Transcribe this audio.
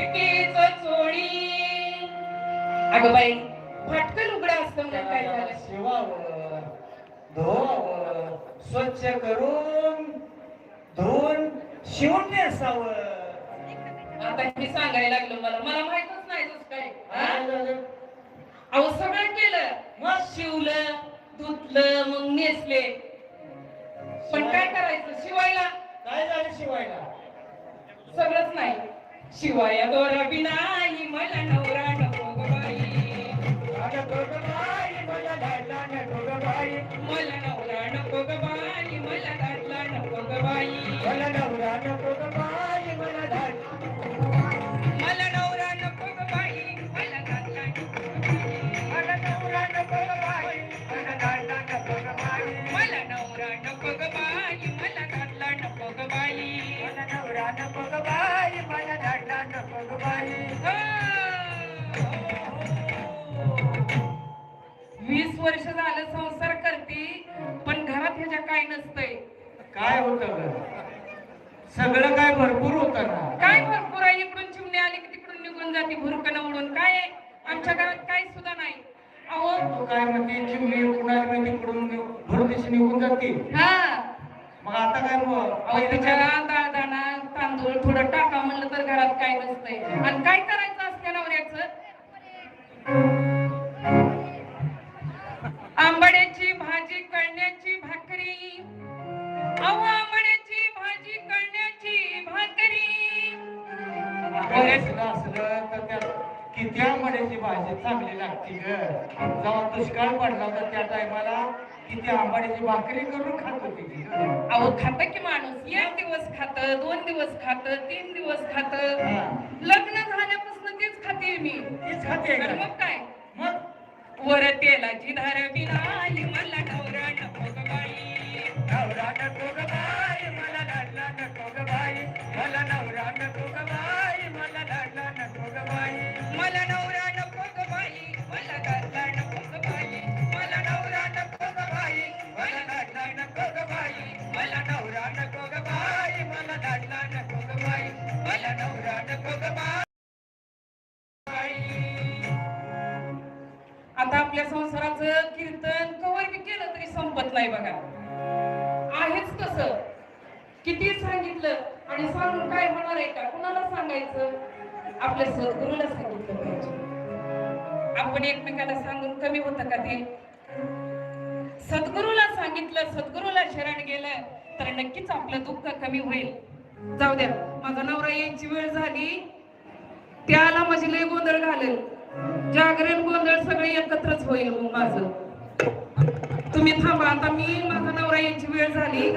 फुटकीच चोळी. अगं बाई फटकन उघडा असतं म्हणून काय झालं? शिवावं धुवावं स्वच्छ करून धुवून शिवून नेसावं आता मी सांगायला लागलो मला. मला माहितच नाही तसं काय? अहो सगळं केलं. मग? शिवलं धुतलं मग नेसले. पण काय करायचं? शिवायला? काय झालं शिवायला? सगळंच नाही. शिवाय दोरा बिनाई मला नवरा नको बाई मला. मला नवरा नको बाई मला गाठला नको बाई वर्ष झालं संसार करते पण घरात ह्याच्या काय नसतंय. काय होत सगळं काय भरपूर होत काय भरपूर आहे? इकडून चिमणी आली की तिकडून निघून जाते भुरकन उडून काय? आमच्या घरात काही सुद्धा नाही. अहो तू काय म्हणते? चिमणी कुणाला माहिती इकडून भरदेशी निघून जाते? हा. मग आता काय मग? तांदूळ थोडं टाका म्हणलं तर घरात आंबाड्याची भाजी कळण्याची भाकरी. अहो आंबाड्याची भाजी कळण्याची भाकरी. असलं असलं तर त्या किती आंबाड्याची भाजी चांगली लागते ग. जेव्हा दुष्काळ पडला होता त्या टायमाला किती आंबाड्याची भाकरी करून खात होती. अहो खात की माणूस? एक दिवस खात दोन दिवस खात तीन दिवस खात. लग्न झाल्यापासून तेच खाते मी. तीच खाते? मग काय? वर तेलाची धार बिनाई मला नवरा नको बाई नवरा नको आपल्या संसाराचं कीर्तन कवर बी केलं तरी संपत नाही बघा. आहेच कस किती सांगितलं आणि सांगून काय होणार आहे का? कुणाला सांगायचं? आपल्या सद्गुरूला सांगितलं पाहिजे. आपण एकमेकाला सांगून कमी होतं का ते? सद्गुरूला सांगितलं सद्गुरूला शरण गेलं तर नक्कीच आपलं दुःख कमी होईल. जाऊ द्या माझा नवरा यांची वेळ झाली. त्याला माझी लय गोंधळ घालेल. जागरण गोंधळ सगळे एकत्रच होईल मग माझं. तुम्ही थांबा आता मी माझा नवरा यांची वेळ झाली